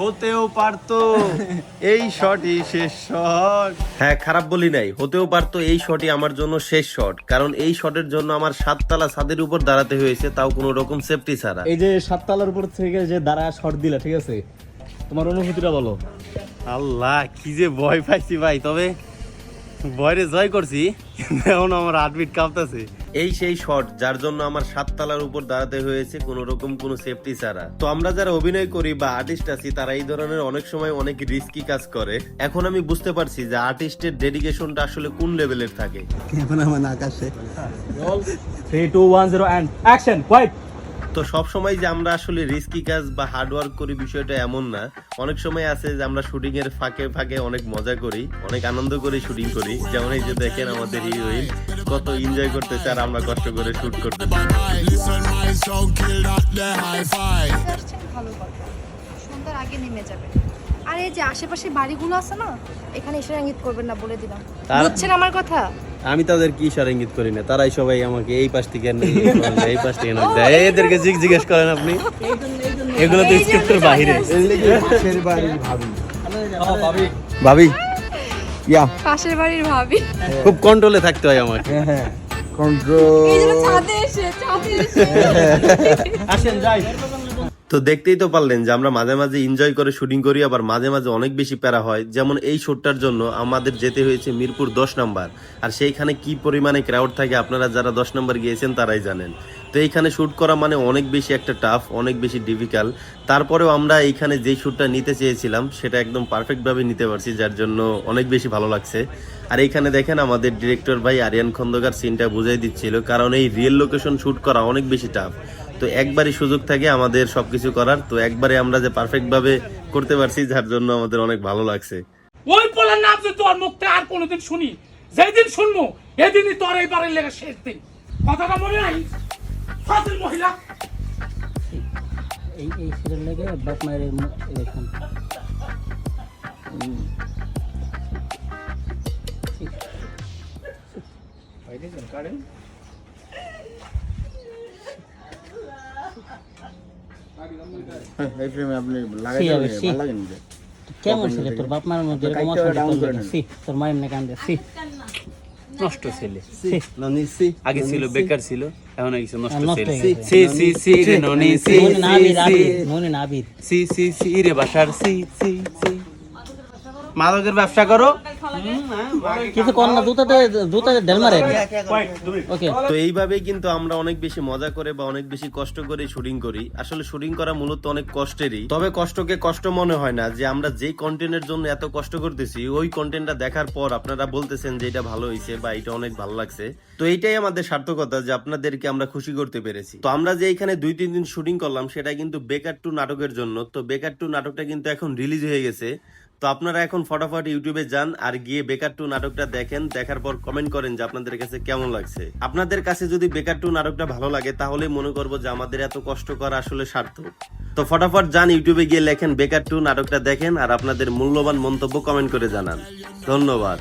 হতেও পারতো। এই শটই শেষ শট। হ্যাঁ খারাপ বলি নাই। হতেও পারতো এই শটই আমার জন্য শেষ শট। কারণ এই শটের জন্য আমার সাততলা ছাদের উপর দাঁড়াতে হয়েছে তাও কোনো রকম সেফটি ছাড়া। এই যে সাততলার উপর থেকে যে দাঁড়া শট দিলা ঠিক আছে? তোমার অনুভূতিটা বলো। আল্লাহ কি যে ভয় পাইছি ভাই তবে ভয়রে জয় করছি এখন আমার হার্টবিট কাঁপতেছে। এই সেই শট যার জন্য আমার সাততলার উপর দাঁড়াতে হয়েছে কোন রকম কোনো সেফটি ছাড়া। তো আমরা যারা অভিনয় করি বা আর্টিস্ট আছি তারা এই ধরনের অনেক সময় অনেক রিস্কি কাজ করে। এখন আমি বুঝতে পারছি যে আর্টিস্টের ডেডিকেশনটা আসলে কোন লেভেলের থাকে। Three two one zero and action white তো সব সময় যে আমরা আসলে রিস্কি কাজ বা হার্ড ওয়ার্ক করি বিষয়টা এমন না। অনেক সময় আছে যে আমরা শুটিং এর ফাঁকে ফাঁকে অনেক মজা করি অনেক আনন্দ করে শুটিং করি। যেমন এই যে দেখেন আমাদের হিরোইন কত এনজয় করতেছে আর আমরা কষ্ট করে শুট করতে সন্ধ্যার আগে নেমে যাবে। আর এই যে আশেপাশে বাড়িগুলো আছে না এখানে এসে ইঙ্গিত করবেন না বলে দিলাম। বুঝছেন আমার কথা? আমি তাদের কি ইশারা ইঙ্গিত করি না। তারাই সবাই আমাকে এই পাশ থেকে এই পাশ থেকে, দেয় এদেরকে জিগ জিজ্ঞেস করেন আপনি। এগুলো তো স্ক্রিপ্টের বাইরে ভাবি। ইয়া। পাশের বাড়ির ভাবি। খুব কন্ট্রোলে থাকতে হয় আমাকে। ছাদে এসে ছাদে এসে। আসেন যাই। তো দেখতেই তো পারলেন যে আমরা মাঝে মাঝে এনজয় করে শুটিং করি, আবার মাঝে মাঝে অনেক বেশি প্যারা হয়। যেমন এই শুটটার জন্য আমাদের যেতে হয়েছে মিরপুর দশ নাম্বার। আর সেইখানে কি পরিমাণে ক্রাউড থাকে আপনারা যারা দশ নাম্বার গিয়েছেন তারাই জানেন। তো এইখানে শুট করা মানে অনেক বেশি একটা টাফ অনেক বেশি ডিফিকাল্ট তারপরেও আমরা এইখানে যেই শ্যুটটা নিতে চেয়েছিলাম, সেটা একদম পারফেক্টভাবে নিতে পারছি, যার জন্য অনেক বেশি ভালো লাগছে। আর এইখানে দেখেন আমাদের ডিরেক্টর ভাই আরিয়ান খন্দকার সিনটা বুঝাই দিচ্ছিল, কারণ এই রিয়েল লোকেশন শুট করা অনেক বেশি টাফ তো একবারই সুযোগ থাকে আমাদের সবকিছু করার। তো একবারে আমরা যে পারফেক্ট ভাবে করতে পারছি যার জন্য আমাদের অনেক ভালো লাগছে। ওই পোলার নাম যে তোর মুখতে আর কোনোদিন শুনি। যেদিন শুনব এদিনই তোর এই বাড়ির লেগে শেষ দিন। কথাটা মনে নাই ফাজিল মহিলা। এই এই সিরিয়াল লেগে বাপ মায়ের ইলেকশন কেমন ছিল? তোর বাপ মায়ের মধ্যে এরকম করল? সি, তোর মা এমনি কান্দে সি। নষ্ট ছেলে সি। আগে ছিল বেকার ছিল এখন নষ্ট ছেলে। সি সি সি রে ননি সি না আবির সি। সি সি সি রে বাসার সি সি সি। মাদকের ব্যবসা করো। কিছু কর না দুটাতে দুটাতে ঢেল মারে। ওকে। তো এইভাবেই কিন্তু আমরা অনেক বেশি মজা করে বা অনেক বেশি কষ্ট করে শুটিং করি। আসলে শুটিং করা মূলত অনেক কষ্টেরই। তবে কষ্টকে কষ্ট মনে হয় না যে আমরা যেই কন্টেন্টের জন্য এত কষ্ট করতেছি ওই কন্টেন্টটা দেখার পর আপনারা বলতেছেন যে এটা ভালো হয়েছে বা এটা অনেক ভালো লাগছে। তো এইটাই আমাদের সার্থকতা যে আপনাদেরকে আমরা খুশি করতে পেরেছি। তো আমরা যে এখানে দুই তিন দিন শুটিং করলাম সেটা কিন্তু বেকার টু নাটকের জন্য। তো বেকার টু নাটকটা কিন্তু এখন রিলিজ হয়ে গেছে। তো আপনারা এখন ফটাফট ইউটিউবে যান আর গিয়ে বেকার টু নাটকটা দেখেন দেখার পর কমেন্ট করেন যে আপনাদের কাছে কেমন লাগছে আপনাদের কাছে যদি বেকার টু নাটকটা ভালো লাগে তাহলে মনে করব যে আমাদের এত কষ্ট করা আসলে সার্থক তো ফটাফট যান ইউটিউবে গিয়ে লেখেন বেকার টু নাটকটা দেখেন আর আপনাদের মূল্যবান মন্তব্য কমেন্ট করে জানান ধন্যবাদ.